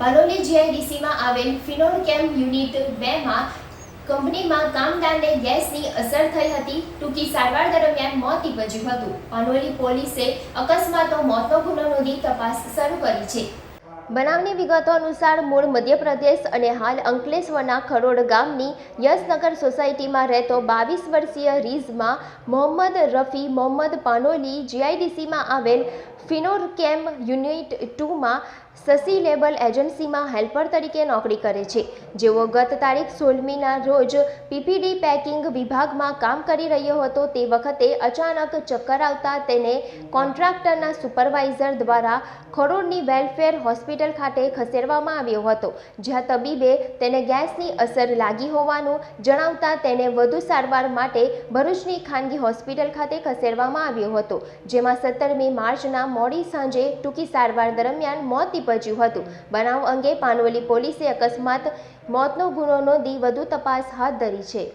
પાલોલી જીઆઈડીસીમાં આવેલ ફિનોલકેમ યુનિટ બેમાં કંપનીમાં કામદારને ગેસની અસર થઈ હતી. ટૂંકી સારવાર દરમિયાન મોત નીપજ્યું હતું. પાનોલી પોલીસે અકસ્માતો મોતનો ગુનો નોંધી તપાસ શરૂ કરી છે. બનાવની વિગતો અનુસાર મૂળ મધ્યપ્રદેશ અને હાલ અંકલેશ્વરના ખરોડ ગામની યશનગર સોસાયટીમાં રહેતો બાવીસ વર્ષીય રીઝમાં મોહમ્મદ રફી, મોહમ્મદ પાનોલી જીઆઈડીસીમાં આવેલ ફિનોરકેમ યુનિટ ટુમાં સસી લેબલ એજન્સીમાં હેલ્પર તરીકે નોકરી કરે છે. જેઓ ગત તારીખ સોળમીના રોજ પીપીડી પેકિંગ વિભાગમાં કામ કરી રહ્યો હતો તે વખતે અચાનક ચક્કર આવતા તેને કોન્ટ્રાક્ટરના સુપરવાઇઝર દ્વારા ખરોડની વેલફેર હોસ્પિટલ ખાતે ખસેડવામાં આવ્યો હતો. જ્યાં તબીબે તેને ગેસની અસર લાગી હોવાનું જણાવતા તેને વધુ સારવાર માટે ભરૂચની ખાનગી હોસ્પિટલ ખાતે ખસેડવામાં આવ્યો હતો. જેમાં સત્તરમી માર્ચના મોડી સાંજે ટૂંકી સારવાર દરમિયાન મોત નીપજ્યું હતું. બનાવ અંગે પાનોલી પોલીસે અકસ્માત, મોતનો ગુનો નોંધી વધુ તપાસ હાથ ધરી છે.